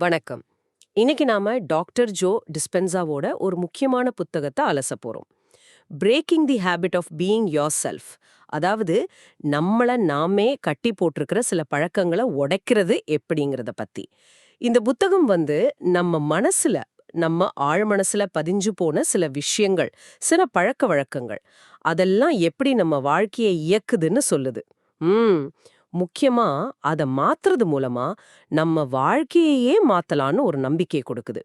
வணக்கம். இன்னைக்கு நாம டாக்டர் ஜோ டிஸ்பென்சாவோட ஒரு முக்கியமான புத்தகத்தை அலச போறோம். Breaking the habit of being yourself அதாவது நம்மள நாமே கட்டி போட்டிருக்கிற சில பழக்கங்களை உடைக்கிறது எப்படிங்கிறத பத்தி. இந்த புத்தகம் வந்து நம்ம மனசுல நம்ம ஆழ் மனசுல பதிஞ்சு போன சில விஷயங்கள் சில பழக்க வழக்கங்கள். அதெல்லாம் எப்படி நம்ம வாழ்க்கையை இயக்குதுன்னு சொல்லுது. ம். முக்கியமா அத மாத்துறது மூலமா நம்ம வாழ்க்கையையே மாத்தலான்னு ஒரு நம்பிக்கை கொடுக்குது.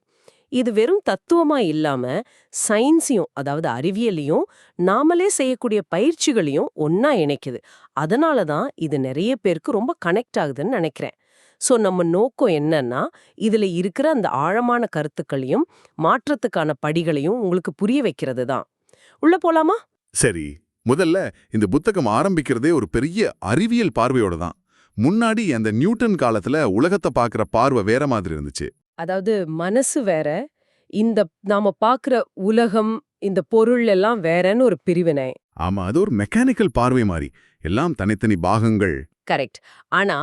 இது வெறும் தத்துவமா இல்லாம சயின்ஸையும் அதாவது அறிவியலையும் நாமளே செய்யக்கூடிய பயிற்சிகளையும் ஒன்னா இணைக்குது. அதனால தான் இது நிறைய பேருக்கு ரொம்ப கனெக்ட் ஆகுதுன்னு நினைக்கிறேன். சோ நம்ம நோக்கம் என்னன்னா இதுல இருக்கிற அந்த ஆழமான கருத்துக்களையும் மாற்றத்துக்கான படிகளையும் உங்களுக்கு புரிய வைக்கிறது தான். உள்ள போலாமா? சரி. முதல்ல இந்த புத்தகம் ஆரம்பிக்கிறதே ஒரு பெரிய அறிவியல் பார்வையோட தான். முன்னாடி அந்த நியூட்டன் காலத்துல உலகத்தை பார்க்குற பார்வை வேற மாதிரி இருந்துச்சு. அதாவது மனசு வேற இந்த நாம பாக்குற உலகம் இந்த பொருள் எல்லாம் வேறன்னு ஒரு பிரிவினை. ஆமா அது ஒரு மெக்கானிக்கல் பார்வை மாதிரி எல்லாம் தனித்தனி பாகங்கள். கரெக்ட் ஆனா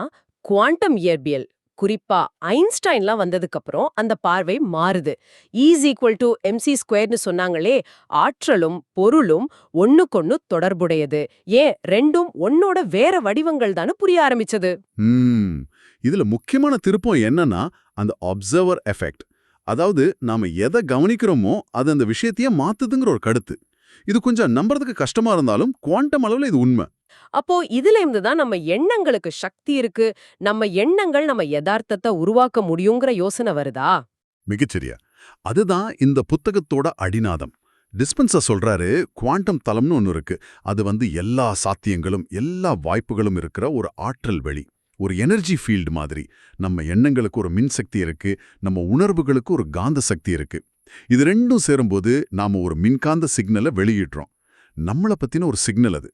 குவாண்டம் இயற்பியல் குறிப்பா ஐன்ஸ்டைன்லாம் வந்ததுக்கு அப்புறம் அந்த பார்வை மாறுது. ஈஸ் ஈக்குவல் டு எம்சி ஸ்கொயர்னு சொன்னாங்களே ஆற்றலும் பொருளும் ஒண்ணுக்கொண்ணு தொடர்புடையது. ஏன்? ரெண்டும் ஒன்னோட வேற வடிவங்கள் தானே புரிய ஆரம்பிச்சது. இதுல முக்கியமான திருப்பம் என்னன்னா அந்த அப்சர்வர் எஃபெக்ட் அதாவது நாம எதை கவனிக்கிறோமோ அது அந்த விஷயத்தையே மாத்துதுங்கிற ஒரு கருத்து. இது கொஞ்சம் நம்புறதுக்கு கஷ்டமா இருந்தாலும் குவாண்டம் அளவுல இது உண்மை. அப்போ இதுல இருந்து தான் நம்ம எண்ணங்களுக்கு சக்தி இருக்கு. நம்ம எண்ணங்கள் நம்ம யதார்த்தத்தை உருவாக்க முடியுங்கிற யோசனை வருதா? மிகச்சரியா அதுதான் இந்த புத்தகத்தோட அடிநாதம். டிஸ்பென்சர் சொல்றாரு குவாண்டம் தளம்னு ஒன்று இருக்கு. அது வந்து எல்லா சாத்தியங்களும் எல்லா வாய்ப்புகளும் இருக்கிற ஒரு ஆற்றல் வெளி ஒரு எனர்ஜி ஃபீல்டு மாதிரி. நம்ம எண்ணங்களுக்கு ஒரு மின்சக்தி இருக்கு நம்ம உணர்வுகளுக்கு ஒரு காந்த சக்தி இருக்கு. இது ரெண்டும் சேரும்போது நாம ஒரு மின்காந்த சிக்னலை வெளியிடுறோம். நம்மளை பத்தின ஒரு சிக்னல் அது.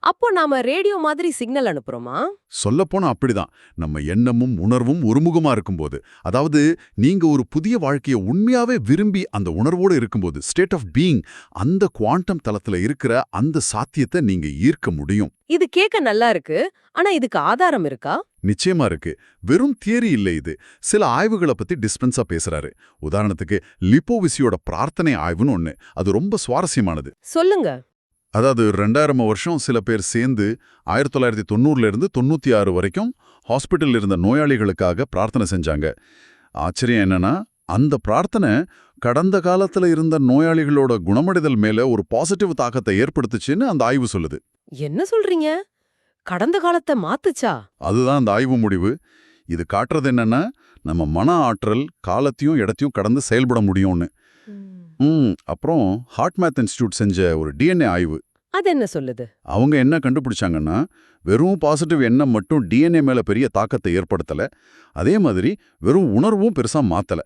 அப்போ நாம ரேடியோ மாதிரி சிக்னல் அனுப்புறோமா? சொல்லப்போனா அப்படிதான். நம்ம எண்ணமும் உணர்வும் ஒருமுகமா இருக்கும்போது அதாவது நீங்க ஒரு புதிய வாழ்க்கையை உண்மையாவே விரும்பி அந்த உணர்வோடு இருக்கும்போது ஸ்டேட் ஆஃப் பீயிங் அந்த குவாண்டம் தளத்துல இருக்கிற அந்த சாத்தியத்தை நீங்க ஈர்க்க முடியும். இது கேட்க நல்லா இருக்கு. ஆனா இதுக்கு ஆதாரம் இருக்கா? நிச்சயமா இருக்கு. வெறும் தியரி இல்லை இது. சில ஆய்வுகளை பத்தி டிஸ்பென்ஸா பேசுறாரு. உதாரணத்துக்கு லிப்போவிசியோட பிரார்த்தனை ஆய்வுன்னு ஒண்ணு. அது ரொம்ப சுவாரஸ்யமானது. சொல்லுங்க. அதாவது ரெண்டாயிரம் வருஷம் சில பேர் சேர்ந்து ஆயிரத்தி தொள்ளாயிரத்தி தொண்ணூறுல இருந்து தொண்ணூத்தி ஆறு வரைக்கும் ஹாஸ்பிட்டல் இருந்த நோயாளிகளுக்காக பிரார்த்தனை செஞ்சாங்க. ஆச்சரியம் என்னன்னா அந்த பிரார்த்தனை கடந்த காலத்துல இருந்த நோயாளிகளோட குணமடைதல் மேல ஒரு பாசிட்டிவ் தாக்கத்தை ஏற்படுத்துச்சுன்னு அந்த ஆய்வு சொல்லுது. என்ன சொல்றீங்க? கடந்த காலத்தை மாத்துச்சா? அதுதான் அந்த ஆய்வு முடிவு. இது காட்டுறது என்னன்னா நம்ம மன ஆற்றல் காலத்தையும் இடத்தையும் கடந்து செயல்பட முடியும்னு. ம் அப்புறம் ஹார்ட் மேத் இன்ஸ்டியூட் செஞ்ச ஒரு டிஎன்ஏ ஆய்வு. அது என்ன சொல்லுது? அவங்க என்ன கண்டுபிடிச்சாங்கன்னா வெறும் பாசிட்டிவ் எண்ணம் மட்டும் டிஎன்ஏ மேல பெரிய தாக்கத்தை ஏற்படுத்தல. அதே மாதிரி வெறும் உணர்வும் பெருசா மாத்தல.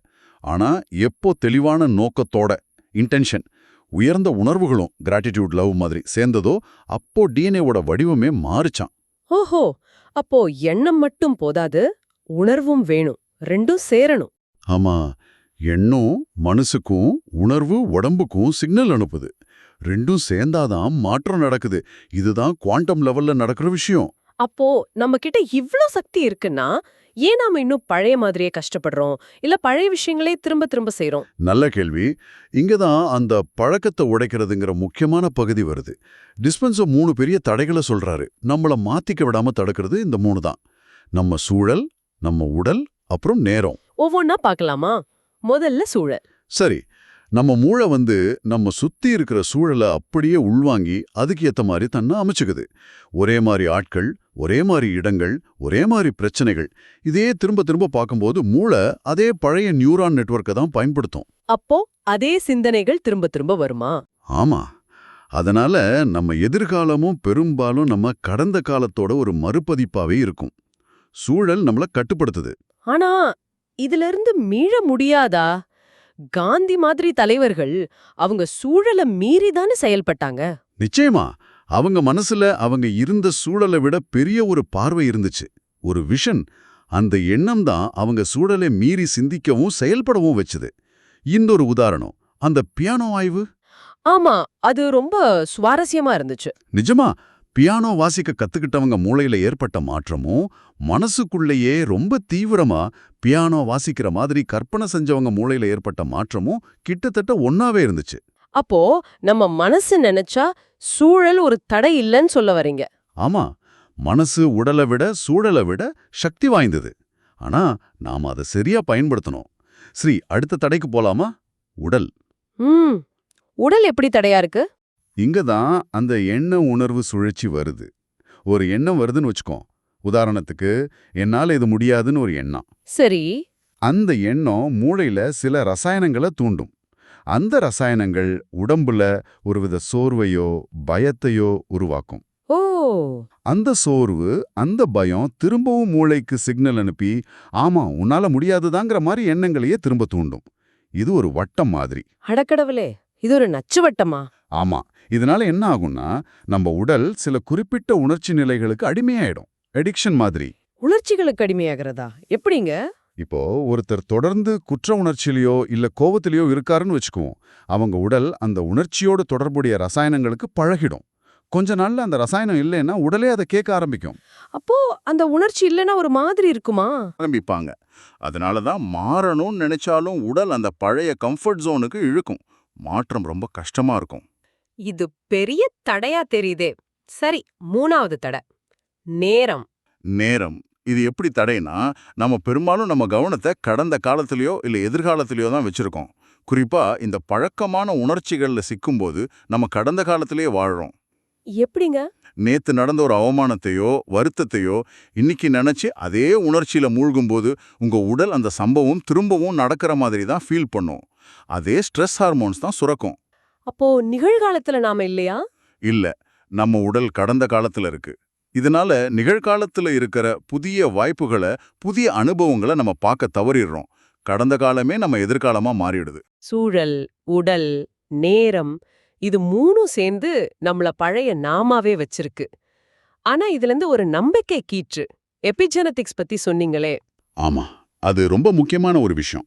ஆனா எப்போ தெளிவான நோக்கத்தோட இன்டென்ஷன் உயர்ந்த உணர்வுகளும் கிராட்டிடியூட் லவ் மாதிரி சேர்ந்ததோ அப்போ டிஎன்ஏவோட வடிவமே மாறுச்சான் ஓஹோ! அப்போ எண்ணம் மட்டும் போதாது உணர்வும் வேணும் ரெண்டும் சேரணும். ஆமா. எண்ணம் மனசுக்கும் உணர்வு உடம்புக்கும் சிக்னல் அனுப்புது. ரெண்டும் சேர்ந்தாதான் மாற்றம் நடக்குது. இதுதான் குவாண்டம் லெவல்ல நடக்கிற விஷயம். அப்போ நம்ம கிட்ட இவ்ளோ சக்தி இருக்குன்னா ஏன் நாம இன்னும் பழைய மாதிரியே கஷ்டப்படுறோம்? இல்ல பழைய விஷயங்களே திரும்ப திரும்ப செய்றோம்? நல்ல கேள்வி. இங்கதான் அந்த பழக்கத்தை உடைக்கிறதுங்கிற முக்கியமான பகுதி வருது. டிஸ்பென்சோ மூணு பெரிய தடைகளை சொல்றாரு. நம்மள மாத்திக்க விடாம தடுக்கிறது இந்த மூணு தான் நம்ம சூழல் நம்ம உடல் அப்புறம் நேரம். ஒவ்வொன்னா பார்க்கலாமா? முதல்ல சூழல். சரி நம்ம மூளை வந்து நம்ம சுத்தி இருக்கிற சூழலை அப்படியே உள்வாங்கி அதுக்கு ஏத்த மாதிரி தன்னை அமைச்சுக்குது. ஒரே மாதிரி ஆட்கள் ஒரே மாதிரி இடங்கள் ஒரே மாதிரி பிரச்சனைகள். இதே திரும்ப திரும்ப பார்க்கும்போது மூளை அதே பழைய நியூரான் நெட்வொர்க்கை தான் பயன்படுத்தும். அப்போ அதே சிந்தனைகள் திரும்ப திரும்ப வருமா? ஆமா. அதனால நம்ம எதிர்காலமும் பெரும்பாலும் நம்ம கடந்த காலத்தோட ஒரு மறுபதிப்பாவே இருக்கும். சூழல் நம்மள கட்டுப்படுத்துது. ஆனா இதுல இருந்து மீள முடியாதா? காந்தி மாதிரி தலைவர்கள் அவங்க சூழலை மீறி தானே செயல்பட்டாங்க. நிச்சயமா. அவங்க மனசுல அவங்க இருந்த சூழலை விட பெரிய ஒரு பார்வை இருந்துச்சு. ஒரு விஷன். அந்த எண்ணம் தான் அவங்க சூழலை மீறி சிந்திக்கவும் செயல்படவும் வச்சுது. இன்னொரு உதாரணம். அந்த பியானோ ஆய்வு? ஆமா. அது ரொம்ப சுவாரஸ்யமா இருந்துச்சு. நிஜமா? பியானோ வாசிக்க கத்துக்கிட்டவங்க மூளையில ஏற்பட்ட மாற்றமும் மனசுக்குள்ளேயே ரொம்ப தீவிரமா பியானோ வாசிக்கிற மாதிரி கற்பனை செஞ்சவங்க மூளையில ஏற்பட்ட மாற்றமும் கிட்டத்தட்ட ஒன்னாவே இருந்துச்சு. அப்போ நம்ம மனசு நினைச்சா சூழல் ஒரு தடை இல்லைன்னு சொல்ல வரீங்க. ஆமா மனசு உடலை விட சூழலை விட சக்தி வாய்ந்தது. ஆனா நாம அதை சரியா பயன்படுத்தணும். ஸ்ரீ அடுத்த தடைக்கு போலாமா? உடல். ம் உடல் எப்படி தடையா இருக்கு? இங்க தான் அந்த எண்ண உணர்வு சுழற்சி வருது. ஒரு எண்ணம் வருதுன்னு வச்சுக்கோ. உதாரணத்துக்கு என்னால இது முடியாதுன்னு ஒரு எண்ணம். சரி. அந்த எண்ணம் மூளையில சில ரசாயனங்களை தூண்டும். அந்த ரசாயனங்கள் உடம்புல ஒருவித சோர்வையோ பயத்தையோ உருவாக்கும். ஓ! அந்த சோர்வு அந்த பயம் திரும்பவும் மூளைக்கு சிக்னல் அனுப்பி ஆமா உன்னால முடியாதுதாங்கிற மாதிரி எண்ணங்களையே திரும்ப தூண்டும். இது ஒரு வட்டம் மாதிரி. அடக்கடவுளே! இது ஒரு நச்சு வட்டமா ஆமா. இதனால என்ன ஆகும்னா நம்ம உடல் சில குறிப்பிட்ட உணர்ச்சி நிலைகளுக்கு அடிமையாயிடும். எடிக்ஷன் மாதிரி. உணர்ச்சிகளுக்கு அடிமையாகிறதா? எப்படிங்க? இப்போ ஒருத்தர் தொடர்ந்து குற்ற உணர்ச்சியிலையோ இல்ல கோவத்திலேயோ இருக்காருன்னு வச்சுக்குவோம். அவங்க உடல் அந்த உணர்ச்சியோடு தொடர்புடைய ரசாயனங்களுக்கு பழகிடும். கொஞ்ச நாள்ல அந்த ரசாயனம் இல்லைன்னா உடலே அதை கேட்க ஆரம்பிக்கும். அப்போ அந்த உணர்ச்சி இல்லைன்னா ஒரு மாதிரி இருக்குமா? ஆரம்பிப்பாங்க. அதனால தான் மாறணும்னு நினைச்சாலும் உடல் அந்த பழைய கம்ஃபர்ட் ஜோனுக்கு இழுக்கும். மாற்றம் ரொம்ப கஷ்டமா இருக்கும். இது பெரிய தடையா தெரியுதே. சரி மூணாவது தடை. நேரம். நேரம். இது எப்படி தடைனா நம்ம பெரும்பாலும் நம்ம கவனத்தை கடந்த காலத்திலயோ இல்ல எதிர்காலத்திலயோ தான் வச்சிருக்கோம். குறிப்பா இந்த பழக்கமான உணர்ச்சிகள்ல சிக்கும்போது நம்ம கடந்த காலத்திலேயே வாழ்றோம். எப்படிங்க? நேத்து நடந்த ஒரு அவமானத்தையோ வருத்தத்தையோ இன்னைக்கு நினைச்சு அதே உணர்ச்சியில மூழ்கும்போது உங்க உடல் அந்த சம்பவம் திரும்பவும் நடக்கிற மாதிரி தான் ஃபீல் பண்ணும். அதே ஸ்ட்ரெஸ் ஹார்மோன்ஸ் தான் சுரக்கும். அப்போ நிகழ்காலத்துல நாம இல்லையா? இல்ல நம்ம உடல் கடந்த காலத்துல இருக்கு. இதனால நிகழ்காலத்துல இருக்கிற புதிய வாய்ப்புகளை புதிய அனுபவங்களை நம்ம பார்க்க தவறிடுறோம். கடந்த காலமே நம்ம எதிர்காலமா மாறிடுது. சூழல் உடல் நேரம் இது மூணும் சேர்ந்து நம்மள பழைய நாமாவே வச்சிருக்கு. ஆனா இதுல இருந்து ஒரு நம்பிக்கை கீற்று எபிஜெனடிக்ஸ் பத்தி சொன்னீங்களே. ஆமா அது ரொம்ப முக்கியமான ஒரு விஷயம்.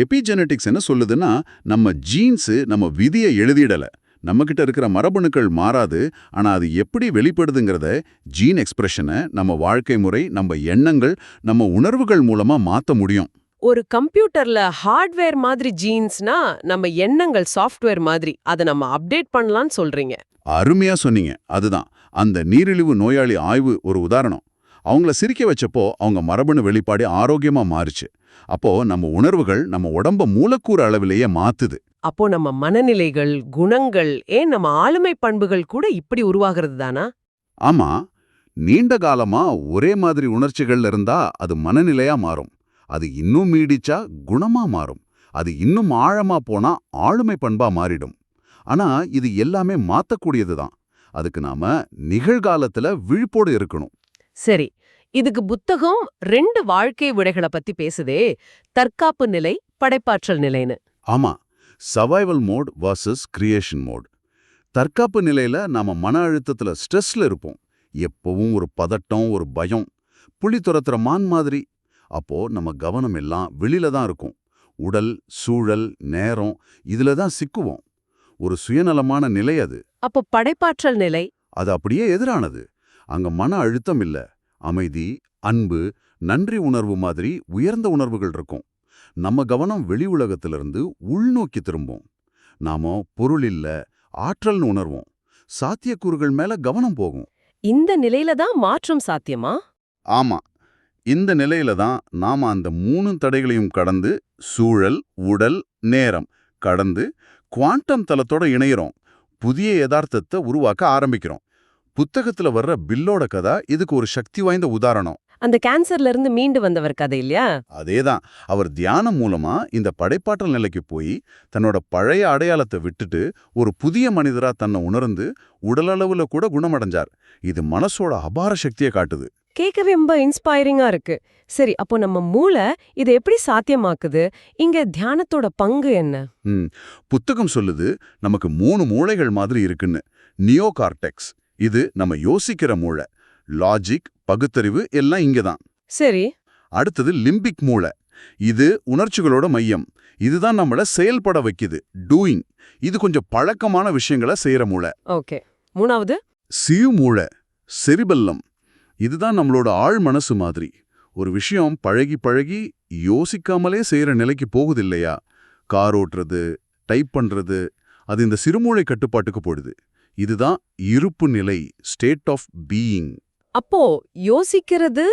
எபிஜெனடிக்ஸ் என்ன சொல்லுதுன்னா நம்ம ஜீன்ஸு நம்ம விதியை எழுதிடல. நம்மகிட்ட இருக்கிற மரபணுக்கள் மாறாது ஆனா அது எப்படி வெளிப்படுதுங்கிறத ஜீன் எக்ஸ்பிரஷனை நம்ம வாழ்க்கை முறை நம்ம எண்ணங்கள் நம்ம உணர்வுகள் மூலமா மாத்த முடியும். ஒரு கம்ப்யூட்டர்ல ஹார்ட்வேர் மாதிரி ஜீன்ஸ்னா நம்ம எண்ணங்கள் சாஃப்ட்வேர் மாதிரி. அதை நம்ம அப்டேட் பண்ணலாம்னு சொல்றீங்க. அருமையா சொன்னீங்க. அதுதான். அந்த நீரிழிவு நோயாளி ஆய்வு ஒரு உதாரணம். அவங்கள சிரிக்க வச்சப்போ அவங்க மரபணு வெளிப்பாடு ஆரோக்கியமா மாறுச்சு. அப்போ நம்ம உணர்வுகள் நம்ம உடம்ப மூலக்கூறு அளவிலேயே மாத்துது. அப்போ நம்ம மனநிலைகள் குணங்கள் ஏன் நம்ம ஆளுமை பண்புகள் கூட இப்படி உருவாகிறது தானா? ஆமா நீண்ட காலமா ஒரே மாதிரி உணர்ச்சிகள் இருந்தா அது மனநிலையா மாறும். அது இன்னும் நீடிச்சா குணமா மாறும். அது இன்னும் ஆழமா போனா ஆளுமை பண்பா மாறிடும். ஆனா இது எல்லாமே மாத்தக்கூடியதுதான் அதுக்கு நாம நிகழ்காலத்துல விழிப்போடு இருக்கணும். சரி இதுக்கு புத்தகம் ரெண்டு வாழ்க்கை விடைகளை பத்தி பேசுதே. தற்காப்பு நிலை படைப்பாற்றல் நிலைன்னு. ஆமா. Survival mode versus creation mode தற்காப்பு நிலையில நாம மன அழுத்தத்துல ஸ்ட்ரெஸ்ல இருப்போம். எப்பவும் ஒரு பதட்டம் ஒரு பயம். புலி துரத்துற மான் மாதிரி. அப்போ நம்ம கவனம் எல்லாம் வெளியில தான் இருக்கும். உடல் சூழல் நேரம் இதுல தான் சிக்குவோம். ஒரு சுயநலமான நிலை அது. அப்போ படைப்பாற்றல் நிலை. அது அப்படியே எதிரானது. அங்க மன அழுத்தம் இல்ல. அமைதி அன்பு நன்றி உணர்வு மாதிரி உயர்ந்த உணர்வுகள் இருக்கும். நம்ம கவனம் வெளி உலகத்திலிருந்து உள்நோக்கி திரும்பும். நாம பொருள் இல்ல ஆற்றல்னு உணர்வோம். சாத்தியக்கூறுகள் மேல கவனம் போகும். இந்த நிலையில தான் மாற்றம் சாத்தியமா? ஆமா. இந்த நிலையில தான் நாம அந்த மூணு தடைகளையும் கடந்து சூழல் உடல் நேரம் கடந்து குவாண்டம் தலத்தோட இணையிறோம். புதிய யதார்த்தத்தை உருவாக்க ஆரம்பிக்கிறோம். புத்தகத்துல வர்ற பில்லோட கதை இதுக்கு ஒரு சக்தி வாய்ந்த உதாரணம். அந்த கேன்சர்ல இருந்து மீண்டு வந்தவர் கதை இல்லையா? அதேதான். அவர் தியானம் மூலமா இந்த படைப்பாற்றல் நிலைக்கு போய் தன்னோட பழைய அடையாளத்தை விட்டுட்டு ஒரு புதிய மனிதரா தன்னை உணர்ந்து உடலளவுல கூட குணமடைஞ்சார். இது மனசோட அபார சக்தியை காட்டுது. கேட்கவே ரொம்ப இன்ஸ்பைரிங்கா இருக்கு. சரி அப்போ நம்ம மூளை இதை எப்படி சாத்தியமாக்குது? இங்க தியானத்தோட பங்கு என்ன? புத்தகம் சொல்லுது நமக்கு மூணு மூளைகள் மாதிரி இருக்குன்னு. நியோ கார்டெக்ஸ் இது நம்ம யோசிக்கிற மூளை. லாஜிக் பகுத்தறிவு எல்லாம் இங்க தான். சரி. அடுத்தது லிம்பிக் மூளை. இது உணர்ச்சிகளோட மையம். இதுதான் நம்மள செயல்பட வைக்குது. டூயிங் இது கொஞ்சம் பழக்கமான விஷயங்களை செய்யற மூளை. ஓகே. மூணாவது? சியு மூளை. செரிபெல்லம். இதுதான் நம்மளோட ஆழ் மனசு மாதிரி. ஒரு விஷயம் பழகி பழகி யோசிக்காமலே செய்யற நிலைக்கு போகுது இல்லையா? கார் ஓட்டுறது டைப் பண்றது அது இந்த சிறுமூளை கட்டுப்பாட்டுக்கு போடுது. இதுதான் இருப்பு நிலை ஸ்டேட் ஆஃப் பீயிங் அப்போ யோசிக்கிறது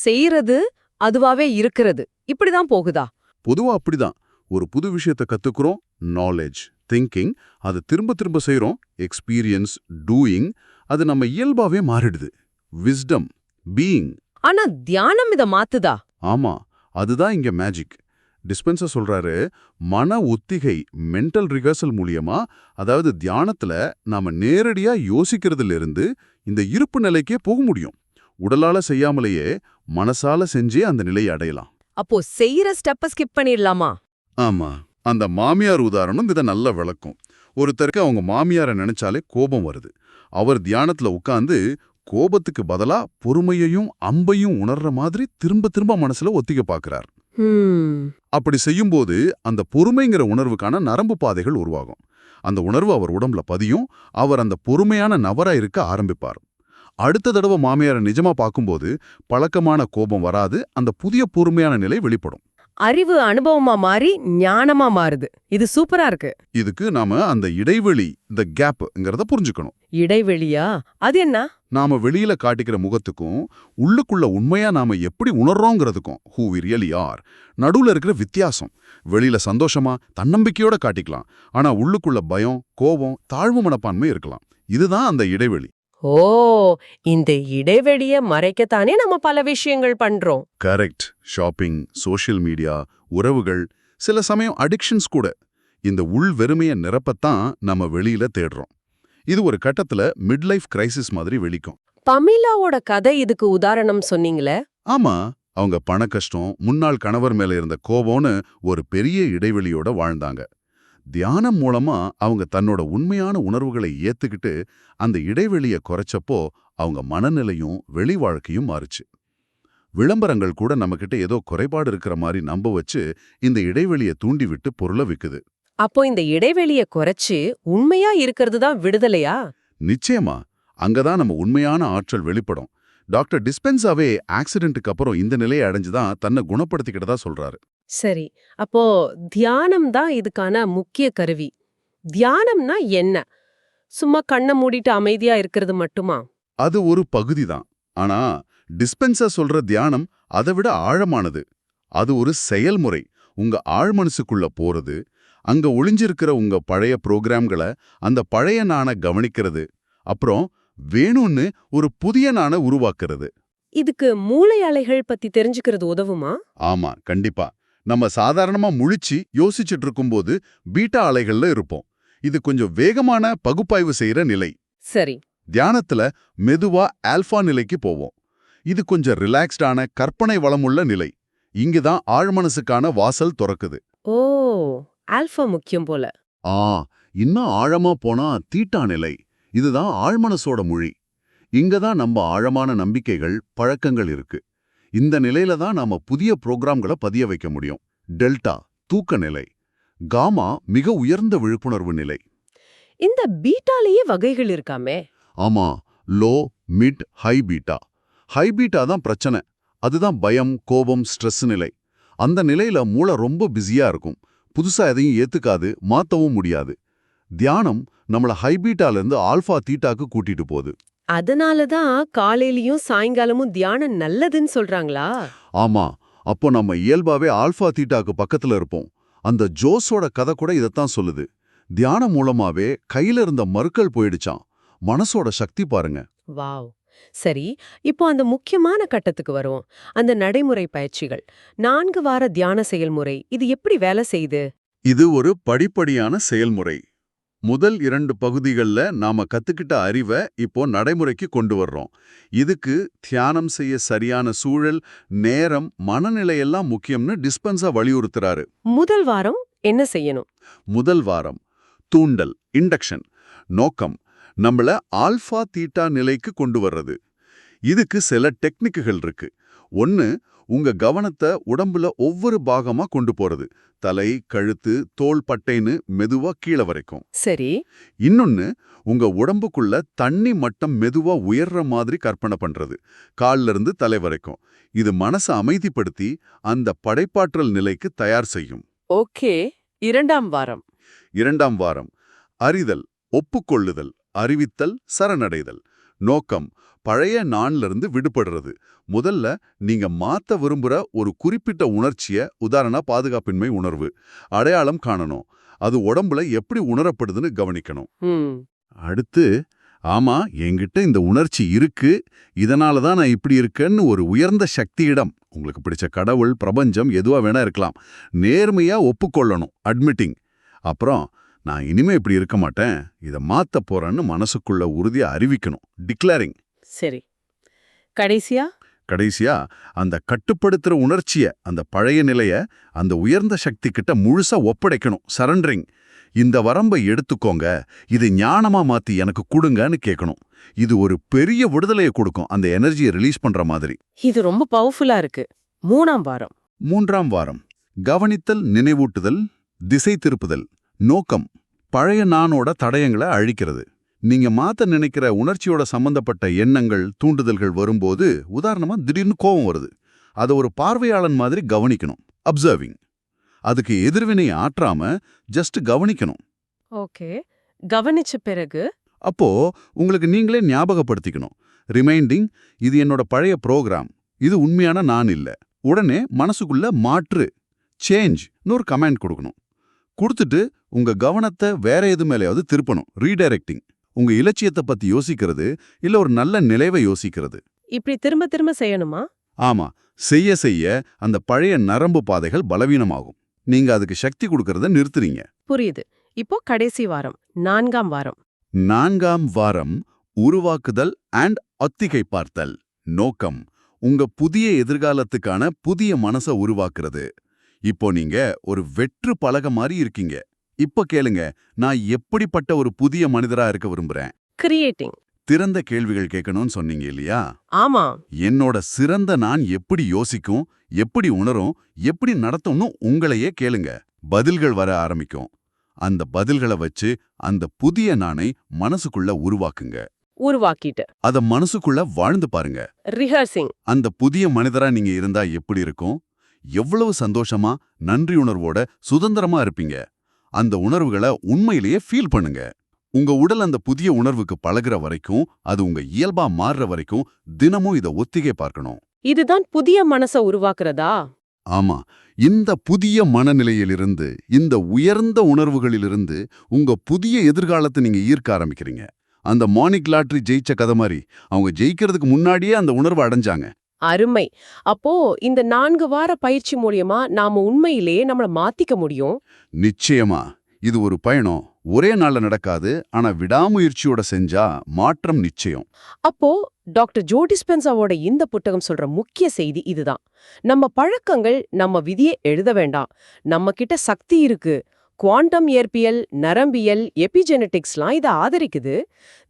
செய்யறது அதுவாவே இருக்கிறது. இப்படிதான் போகுதா? பொதுவா அப்படிதான். ஒரு புது விஷயத்தை கத்துக்கிறோம் நாலேஜ் திங்கிங் அது திரும்ப திரும்ப செய்றோம் எக்ஸ்பீரியன்ஸ் டூயிங் அது நம்ம இயல்பாவே மாறிடுது. விஸ்டம் பீயிங் ஆனா தியானம் இத மாத்துதா? ஆமா அதுதான் இங்க மேஜிக் டிஸ்பென்சர் சொல்றாரு மன ஒத்திகை மென்டல் ரிகர்சல் மூலியமா அதாவது தியானத்துல நாம நேரடியா யோசிக்கிறதுல இருந்து இந்த இருப்பு நிலைக்கே போக முடியும். உடலால செய்யாமலேயே மனசால செஞ்சே அந்த நிலையை அடையலாம். அப்போ செய்யற ஸ்டெப்ப ஸ்கிப் பண்ணிடலாமா? ஆமா. அந்த மாமியார் உதாரணம் இதை நல்ல விளக்கும். ஒருத்தருக்கு அவங்க மாமியாரை நினைச்சாலே கோபம் வருது. அவர் தியானத்துல உட்கார்ந்து கோபத்துக்கு பதிலா பொறுமையையும் அம்பையும் உணர்ற மாதிரி திரும்ப திரும்ப மனசுல ஒத்திக்க பார்க்கறார் ஹம் அப்படி செய்யும்போது அந்த பொறுமைங்கிற உணர்வுக்கான நரம்பு பாதைகள் உருவாகும். அந்த உணர்வு அவர் உடம்புல பதியும் அவர் அந்த பொறுமையான நபரா இருக்க ஆரம்பிப்பார். அடுத்த தடவை மாமியாரை நிஜமா பார்க்கும்போது பழக்கமான கோபம் வராது அந்த புதிய பொறுமையான நிலை வெளிப்படும். அறிவு அனுபவமா மாறி ஞானமா மாறுது. இது சூப்பரா இருக்கு. இதுக்கு நாம அந்த இடைவெளி இந்த கேப்ங்கிறத புரிஞ்சுக்கணும். இடைவெளியா? அது என்ன? நாம வெளியில காட்டிக்கிற முகத்துக்கும் உள்ளுக்குள்ள உண்மையா நாம எப்படி உணர்றோங்கிறதுக்கும் ஹூ வி ரியலி ஆர் நடுவுல இருக்கிற வித்தியாசம். வெளியில சந்தோஷமா தன்னம்பிக்கையோட காட்டிக்கலாம். ஆனா உள்ளுக்குள்ள பயம் கோபம் தாழ்வு மனப்பான்மை இருக்கலாம். இதுதான் அந்த இடைவெளி. ஓ இந்த இடைவெளிய மறைக்கத்தானே நம்ம பல விஷயங்கள் பண்றோம். கரெக்ட் ஷாப்பிங் சோஷியல் மீடியா உறவுகள் சில சமயம் அடிக்ஷன்ஸ் கூட. இந்த உள் வெறுமைய நிரப்பத்தான் நம்ம வெளியில தேடுறோம். இது ஒரு கட்டத்துல மிட் லைஃப் கிரைசிஸ் மாதிரி வெளிக்கும். பமிலாவோட கதை இதுக்கு உதாரணம் சொன்னீங்களே? ஆமா. அவங்க பண கஷ்டம் முன்னாள் கணவர் மேல இருந்த கோபம்னு ஒரு பெரிய இடைவெளியோட வாழ்ந்தாங்க. தியானம் மூலமா அவங்க தன்னோட உண்மையான உணர்வுகளை ஏத்துக்கிட்டு அந்த இடைவெளிய குறைச்சப்போ அவங்க மனநிலையும் வெளி வாழ்க்கையும் மாறுச்சு. விளம்பரங்கள் கூட நம்மகிட்ட ஏதோ குறைபாடு இருக்கிற மாதிரி நம்ப வச்சு இந்த இடைவெளியை தூண்டி விட்டு பொருளை விக்குது. அப்போ இந்த இடைவெளிய குறைச்சு உண்மையா இருக்கிறது தான் விடுதலையா? நிச்சயமா. அங்கதான் நம்ம உண்மையான ஆற்றல் வெளிப்படும். டாக்டர் டிஸ்பென்சாவே ஆக்சிடென்ட்டுக்கு அப்புறம் இந்த நிலையை அடைஞ்சுதான் தன்னை குணப்படுத்திக்கிட்டதா சொல்றாரு. சரி. அப்போ தியானம் தான் இதுக்கான முக்கிய கருவி. தியானம்னா என்ன? சும்மா கண்ணை மூடிட்டு அமைதியா இருக்கிறது மட்டுமா? அது ஒரு பகுதி தான். ஆனா டிஸ்பென்சர் சொல்ற தியானம் அதை விட ஆழமானது. அது ஒரு செயல்முறை. உங்க ஆழ்மனசுக்குள்ள போறது அங்க ஒளிஞ்சிருக்கிற உங்க பழைய புரோகிராம்களை அந்த பழைய நாண கவனிக்கிறது அப்புறம் வேணும்னு ஒரு புதிய நாண உருவாக்குறது. இதுக்கு மூளை அலைகள் பத்தி தெரிஞ்சுக்கிறது உதவுமா? ஆமா கண்டிப்பா. நம்ம சாதாரணமா முழிச்சு யோசிச்சுட்டு இருக்கும்போது பீட்டா அலைகள்ல இருப்போம். இது கொஞ்சம் வேகமான பகுப்பாய்வு செய்யற நிலை. சரி. தியானத்துல மெதுவா ஆல்பா நிலைக்கு போவோம். இது கொஞ்சம் ரிலாக்ஸ்டான கற்பனை வளமுள்ள நிலை. இங்குதான் ஆழ்மனசுக்கான வாசல் திறக்குது. ஓ ஆல்பா முக்கியம் போல. ஆ இன்னும் ஆழமா போனா தீட்டா நிலை. இதுதான் ஆழ்மனசோட மொழி. இங்க தான் நம்ம ஆழமான நம்பிக்கைகள் பழக்கங்கள் இருக்கு. இந்த நிலையில தான் நாம புதிய புரோகிராம்களை பதிய வைக்க முடியும். டெல்டா தூக்க நிலை. காமா மிக உயர்ந்த விழிப்புணர்வு நிலை. இந்த பீட்டாலேயே வகைகள் இருக்காமே. ஆமா low mid high beta. High beta தான் பிரச்சனை. அதுதான் பயம் கோபம் ஸ்ட்ரெஸ் நிலை. அந்த நிலையில மூளை ரொம்ப பிஸியா இருக்கும். புதுசா எதையும் ஏத்துக்காது மாத்தவும் முடியாது. தியானம் நம்மள ஹை பீட்டால இருந்து ஆல்பா தீட்டாக்கு கூட்டிட்டு போகுது. அதனால தான் காலையிலயும் சாயங்காலமும் தியானம் நல்லதுன்னு சொல்றாங்களா? ஆமா. அப்போ நம்ம இயல்பாவே ஆல்பா தீட்டாக்கு பக்கத்துல இருப்போம். அந்த ஜோஸோட கதை கூட இதைத்தான் சொல்லுது. தியானம் மூலமாவே கையில இருந்த மறுக்கள் போயிடுச்சாம். மனசோட சக்தி பாருங்க. வாவ். சரி இப்போ அந்த முக்கியமான கட்டத்துக்கு வருவோம். அந்த நடைமுறை பயிற்சிகள். நான்கு வார தியான செயல்முறை இது எப்படி வேலை செய்யுது? இது ஒரு படிப்படியான செயல்முறை. முதல் இரண்டு பகுதிகள்ல நாம கத்துக்கிட்ட அறிவை இப்போ நடைமுறைக்கு கொண்டு வர்றோம் இதுக்கு தியானம் செய்ய சரியான சூழல் நேரம் மனநிலையெல்லாம் முக்கியம்னு டிஸ்பென்ஸா வலியுறுத்துறாரு. முதல் வாரம் என்ன செய்யணும்? முதல் வாரம் தூண்டல் இண்டக்ஷன் நோக்கம். நம்மள ஆல்பா தீட்டா நிலைக்கு கொண்டு வர்றது. இதுக்கு சில டெக்னிக்குகள் இருக்கு. ஒன்னு உங்க கவனத்தை உடம்புல ஒவ்வொரு பாகமா கொண்டு போறது. தலை கழுத்து தோள் பட்டைன்னு மெதுவா கீழே வரைக்கும். சரி. இன்னொன்னு உங்க உடம்புக்குள்ள தண்ணி மட்டம் மெதுவா உயர்ற மாதிரி கற்பனை பண்றது. கால்ல இருந்து தலை வரைக்கும். இது மனசை அமைதிப்படுத்தி அந்த படைப்பாற்றல் நிலைக்கு தயார் செய்யும். ஓகே. இரண்டாம் வாரம். இரண்டாம் வாரம். அறிதல் ஒப்புக்கொள்ளுதல் அறிவித்தல் சரணடைதல். நோக்கம் பழைய நான்ல இருந்து விடுபடுறது. முதல்ல நீங்க மாத்த விரும்புற ஒரு குறிப்பிட்ட உணர்ச்சிய உதாரண பாதுகாப்பின்மை உணர்வு அடையாளம் காணணும். அது உடம்புல எப்படி உணரப்படுதுன்னு கவனிக்கணும். அடுத்து ஆமா என்கிட்ட இந்த உணர்ச்சி இருக்கு. இதனால தான் நான் இப்படி இருக்கேன்னு ஒரு உயர்ந்த சக்தியிடம் உங்களுக்கு பிடிச்ச கடவுள் பிரபஞ்சம் எதுவா வேணா இருக்கலாம் நேர்மையா ஒப்புக்கொள்ளணும் அட்மிட்டிங் அப்புறம் நான் இனிமே இப்படி இருக்க மாட்டேன். இதை மாத்த போறேன்னு மனசுக்குள்ள உறுதியா அறிவிக்கணும் டிக்ளேரிங் சரி. கடைசியா? கடைசியா அந்த கட்டுப்படுத்துற உணர்ச்சிய அந்த பழைய நிலைய அந்த உயர்ந்த சக்தி கிட்ட முழுசா ஒப்படைக்கணும் சரண்டரிங் இந்த வரம்பை எடுத்துக்கோங்க இது ஞானமா மாத்தி எனக்கு கொடுங்கன்னு கேட்கணும் இது ஒரு பெரிய விடுதலையை கொடுக்கும் அந்த எனர்ஜியை ரிலீஸ் பண்ற மாதிரி. இது ரொம்ப பவர்ஃபுல்லா இருக்கு. மூணாம் வாரம். மூன்றாம் வாரம். கவனித்தல் நினைவூட்டுதல் திசை திருப்புதல். நோக்கம் பழைய நானோட தடயங்களை அழிக்கிறது. நீங்க மாத்த நினைக்கிற உணர்ச்சியோட சம்பந்தப்பட்ட எண்ணங்கள் தூண்டுதல்கள் வரும்போது உதாரணமா திடீர்னு கோபம் வருது. அதை ஒரு பார்வையாளன் மாதிரி கவனிக்கணும் அப்சர்விங் அதுக்கு எதிர்வினை ஆற்றாம ஜஸ்ட் கவனிக்கணும். ஓகே. கவனிச்ச பிறகு? அப்போ உங்களுக்கு நீங்களே ஞாபகப்படுத்திக்கணும். ரிமைண்டிங் இது என்னோட பழைய ப்ரோக்ராம் இது உண்மையான நான் இல்ல. உடனே மனசுக்குள்ள மாற்று சேஞ்ச்னு ஒரு கமெண்ட் கொடுக்கணும். கொடுத்துட்டு உங்க கவனத்தை வேற எது மேலேயாவது திருப்பணும் ரீடைரக்டிங் உங்க இலட்சியத்தை பத்தி யோசிக்கிறது இல்ல ஒரு நல்ல நிலைவை யோசிக்கிறது. இப்படி திரும்ப திரும்ப செய்யணுமா? ஆமா. செய்ய செய்ய அந்த பழைய நரம்பு பாதைகள் பலவீனமாகும். நீங்க அதுக்கு சக்தி கொடுக்கறத நிறுத்துறீங்க. புரியுது. இப்போ கடைசி வாரம் நான்காம் வாரம். நான்காம் வாரம் உருவாக்குதல் அண்ட் ஒத்திகை பார்த்தல். நோக்கம் உங்க புதிய எதிர்காலத்துக்கான புதிய மனச உருவாக்குறது. இப்போ நீங்க ஒரு வெற்று பலக மாதிரி இருக்கீங்க. இப்ப கேளுங்க நான் எப்படிப்பட்ட ஒரு புதிய மனிதரா இருக்க விரும்புறேன்? கிரியேட்டிங் திறந்த கேள்விகள் கேட்கணும்னு சொன்னீங்க இல்லையா? ஆமா. என்னோட சிறந்த நான் எப்படி யோசிக்கும் எப்படி உணரும் எப்படி நடத்தும்னு உங்களையே கேளுங்க. பதில்கள் வர ஆரம்பிக்கும். அந்த பதில்களை வச்சு அந்த புதிய நானை மனசுக்குள்ள உருவாக்குங்க. உருவாக்கிட்டு. அத மனசுக்குள்ள வாழ்ந்து பாருங்க. ரிஹர்சிங் அந்த புதிய மனிதரா நீங்க இருந்தா எப்படி இருக்கும்? எவ்வளவு சந்தோஷமா நன்றி உணர்வோட சுதந்திரமா இருப்பீங்க. அந்த உணர்வுகளை உண்மையிலேயே ஃபீல் பண்ணுங்க. உங்க உடல் அந்த புதிய உணர்வுக்கு பழகுற வரைக்கும் அது உங்க இயல்பா மாறுற வரைக்கும் தினமும் இத ஒத்திகை பார்க்கணும். இதுதான் புதிய மனச உருவாக்குறதா? ஆமா. இந்த புதிய மனநிலையிலிருந்து இந்த உயர்ந்த உணர்வுகளிலிருந்து உங்க புதிய எதிர்காலத்தை நீங்க ஈர்க்க ஆரம்பிக்கிறீங்க. அந்த மானிக் லாட்ரி ஜெயிச்ச கதை மாதிரி அவங்க ஜெயிக்கிறதுக்கு முன்னாடியே அந்த உணர்வை அடைஞ்சாங்க. அருமை. அப்போ இந்த நான்கு வார பயிற்சி மூலியமா நாம உண்மையிலேயே நம்மள மாத்திக்க முடியும்? நிச்சயமா. இது ஒரு பயணம். ஒரே நாள்ல நடக்காது. ஆனா விடாமுயற்சியோட செஞ்சா மாற்றம் நிச்சயம். அப்போ டாக்டர் ஜோ டிஸ்பென்சாவோட இந்த புத்தகம் சொல்ற முக்கிய செய்தி இதுதான். நம்ம பழக்கங்கள் நம்ம விதியை எழுத வேண்டாம். நம்ம கிட்ட சக்தி இருக்கு. குவாண்டம் இயற்பியல் நரம்பியல் எபிஜெனட்டிக்ஸ்லாம் இதை ஆதரிக்குது.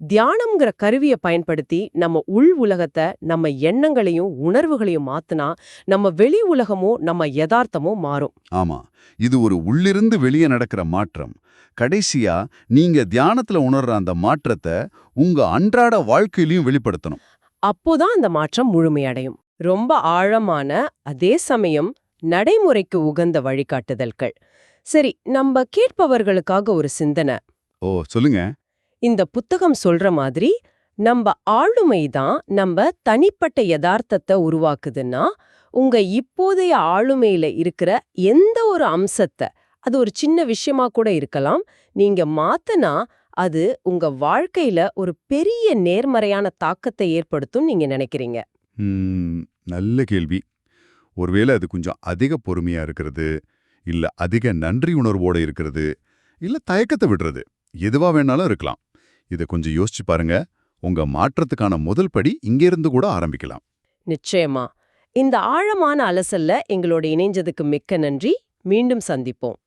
தியானம்ங்கிற கருவியை பயன்படுத்தி நம்ம உள் உலகத்தை நம்ம எண்ணங்களையும் உணர்வுகளையும் மாத்துனா நம்ம வெளி உலகமோ நம்ம யதார்த்தமோ மாறும். ஆமா. இது ஒரு உள்ளிருந்து வெளியே நடக்கிற மாற்றம். கடைசியா நீங்க தியானத்துல உணர்ற அந்த மாற்றத்தை உங்க அன்றாட வாழ்க்கையிலயும் வெளிப்படுத்தணும். அப்போதான் அந்த மாற்றம் முழுமையடையும். ரொம்ப ஆழமான அதே சமயம் நடைமுறைக்கு உகந்த வழிகாட்டுதல்கள். சரி நம்ம கேட்பவர்களுக்காக ஒரு சிந்தனை. ஓ சொல்லுங்க. இந்த புத்தகம் சொல்ற மாதிரி நம்ம ஆளுமை தான் நம்ம தனிப்பட்ட யதார்த்தத்தை உருவாக்குதுன்னா உங்க இப்போதைய ஆளுமையில இருக்கிற எந்த ஒரு அம்சத்தை அது ஒரு சின்ன விஷயமா கூட இருக்கலாம் நீங்க மாத்துனா அது உங்க வாழ்க்கையில ஒரு பெரிய நேர்மறையான தாக்கத்தை ஏற்படுத்தும் நீங்க நினைக்கிறீங்க. நல்ல கேள்வி. ஒருவேளை அது கொஞ்சம் அதிக பொறுமையா இருக்கிறது இல்ல அதிக நன்றி உணர்வோட இருக்கிறது இல்ல தயக்கத்தை விடுறது எதுவா வேணாலும் இருக்கலாம். இதை கொஞ்சம் யோசிச்சு பாருங்க. உங்க மாற்றத்துக்கான முதல் படி இங்கிருந்து கூட ஆரம்பிக்கலாம். நிச்சயமா. இந்த ஆழமான அலசல்ல எங்களோட இணைஞ்சதுக்கு மிக்க நன்றி. மீண்டும் சந்திப்போம்.